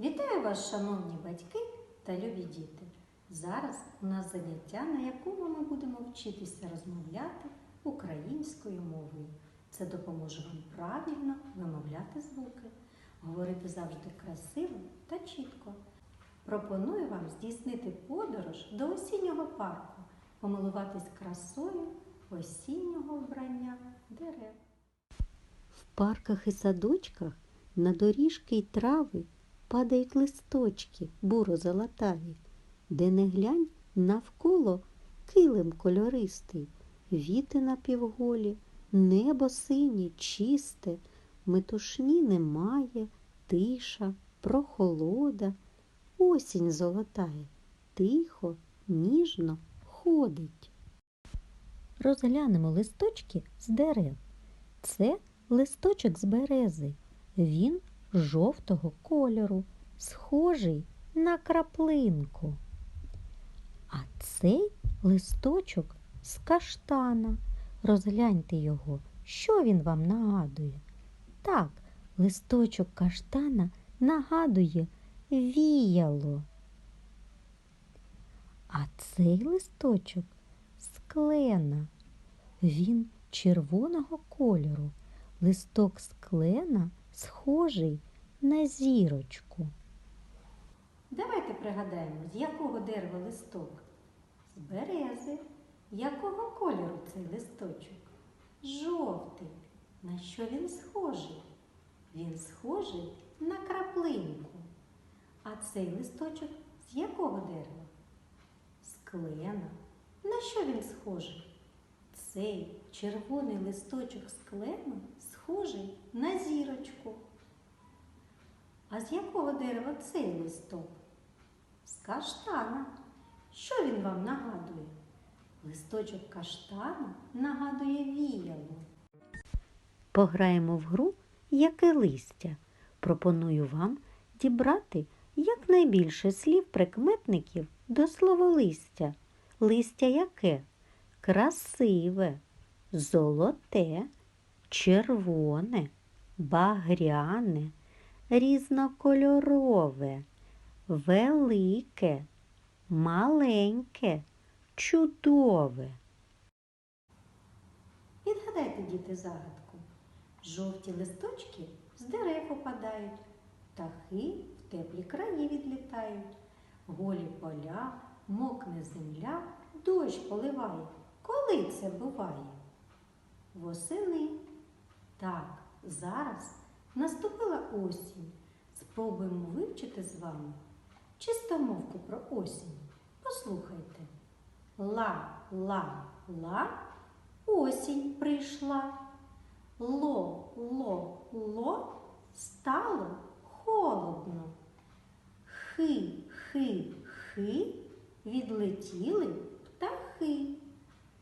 Вітаю вас, шановні батьки та любі діти! Зараз у нас заняття, на якому ми будемо вчитися розмовляти українською мовою. Це допоможе вам правильно вимовляти звуки, говорити завжди красиво та чітко. Пропоную вам здійснити подорож до осіннього парку, помилуватись красою осіннього вбрання дерев. В парках і садочках на доріжки й трави падають листочки буро-золотаві, де не глянь навколо килим кольористий, віти напівголі, небо синє, чисте, метушні немає, тиша, прохолода, осінь золотає, тихо, ніжно ходить. Розглянемо листочки з дерев. Це листочок з берези. Він жовтого кольору, схожий на краплинку. А цей листочок з каштана. Розгляньте його, що він вам нагадує? Так, листочок каштана нагадує віяло. А цей листочок з клена. Він червоного кольору. Листок з клена схожий на зірочку. Давайте пригадаємо, з якого дерева листок? З берези. Якого кольору цей листочок? Жовтий. На що він схожий? Він схожий на краплинку. А цей листочок з якого дерева? З клена. На що він схожий? Цей червоний листочок з клену схожий на зірочку. А з якого дерева цей листок? З каштана. Що він вам нагадує? Листочок каштана нагадує віяло. Пограємо в гру Яке листя. Пропоную вам дібрати якнайбільше слів прикметників до слова листя. Листя яке? Красиве, золоте, червоне, багряне, різнокольорове, велике, маленьке, чудове. Відгадайте, діти, загадку. Жовті листочки з дерев опадають, птахи в теплі краї відлітають. Голі поля, мокне земля, дощ поливає. Коли це буває? Восени. Так, зараз наступила осінь. Спробуємо вивчити з вами чистомовку про осінь. Послухайте. Ла, ла, ла, осінь прийшла. Ло, ло, ло, стало холодно. Хи, хи, хи, відлетіли птахи.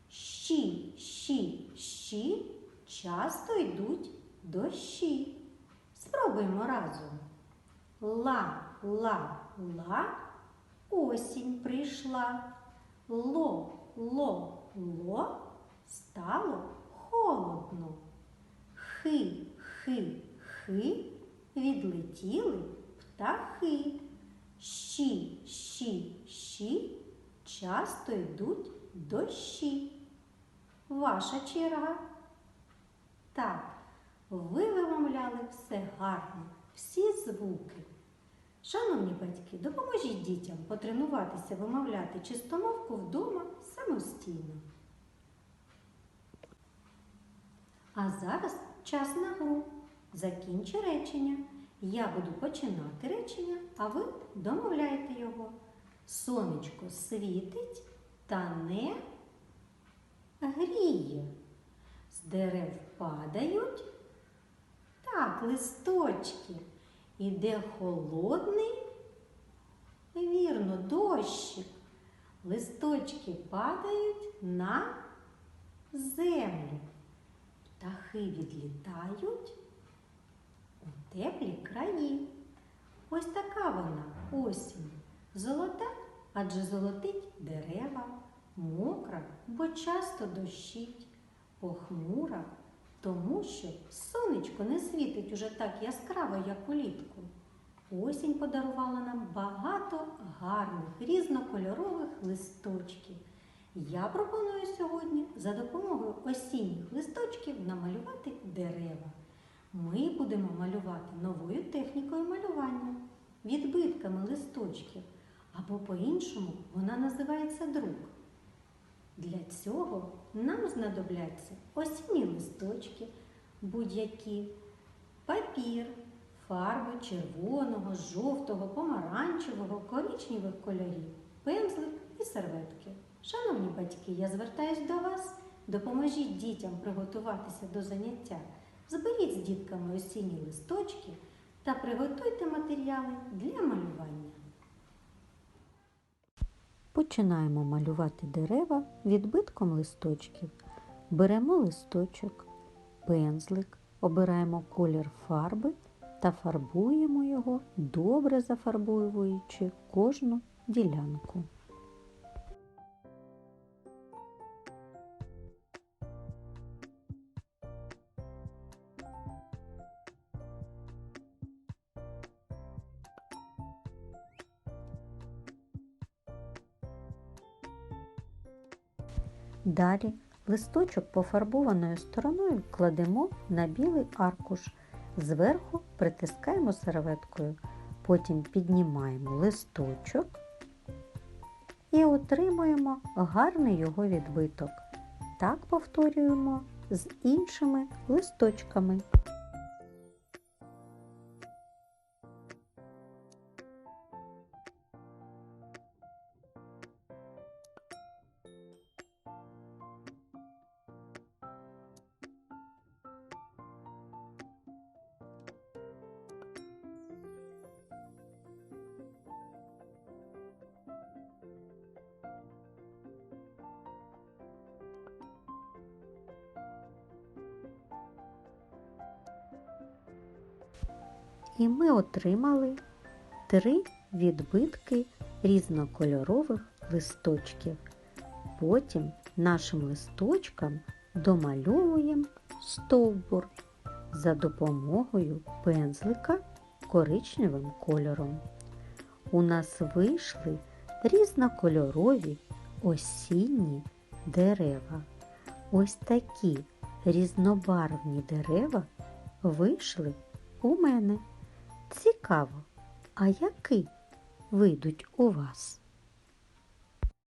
Щі, щі, щі, часто йдуть дощі. Спробуємо разом. Ла, ла, ла, осінь прийшла. Ло, ло, ло, стало холодно. Хи, хи, хи, відлетіли птахи. Щі, щі, щі, часто йдуть дощі. Ваша черга. Так, ви вимовляли все гарно, всі звуки. Шановні батьки, допоможіть дітям потренуватися вимовляти чистомовку вдома самостійно. А зараз час на гру. Закінчи речення. Я буду починати речення, а ви домовляйте його. Сонечко світить та не гріє. Падають. Так, листочки. Іде холодний. Вірно, дощик. Листочки падають на землю. Птахи відлітають у теплі краї. Ось така вона осінь. Золота, адже золотить дерева, мокра, бо часто дощить, похмура, тому що сонечко не світить уже так яскраво, як улітку. Осінь подарувала нам багато гарних різнокольорових листочків. Я пропоную сьогодні за допомогою осінніх листочків намалювати дерева. Ми будемо малювати новою технікою малювання відбитками листочків, або по-іншому вона називається друк. Для цього нам знадобляться осінні листочки, будь-які, папір, фарби червоного, жовтого, помаранчевого, коричневих кольорів, пензлик і серветки. Шановні батьки, я звертаюсь до вас. Допоможіть дітям приготуватися до заняття. Зберіть з дітками осінні листочки та приготуйте матеріали для малювання. Починаємо малювати дерева відбитком листочків. Беремо листочок, пензлик, обираємо колір фарби та фарбуємо його, добре зафарбовуючи кожну ділянку. Далі листочок пофарбованою стороною кладемо на білий аркуш. Зверху притискаємо серветкою, потім піднімаємо листочок і отримуємо гарний його відбиток. Так повторюємо з іншими листочками. І ми отримали три відбитки різнокольорових листочків. Потім нашим листочкам домальовуємо стовбур за допомогою пензлика коричневим кольором. У нас вийшли різнокольорові осінні дерева. Ось такі різнобарвні дерева вийшли у мене. Цікаво, а які вийдуть у вас?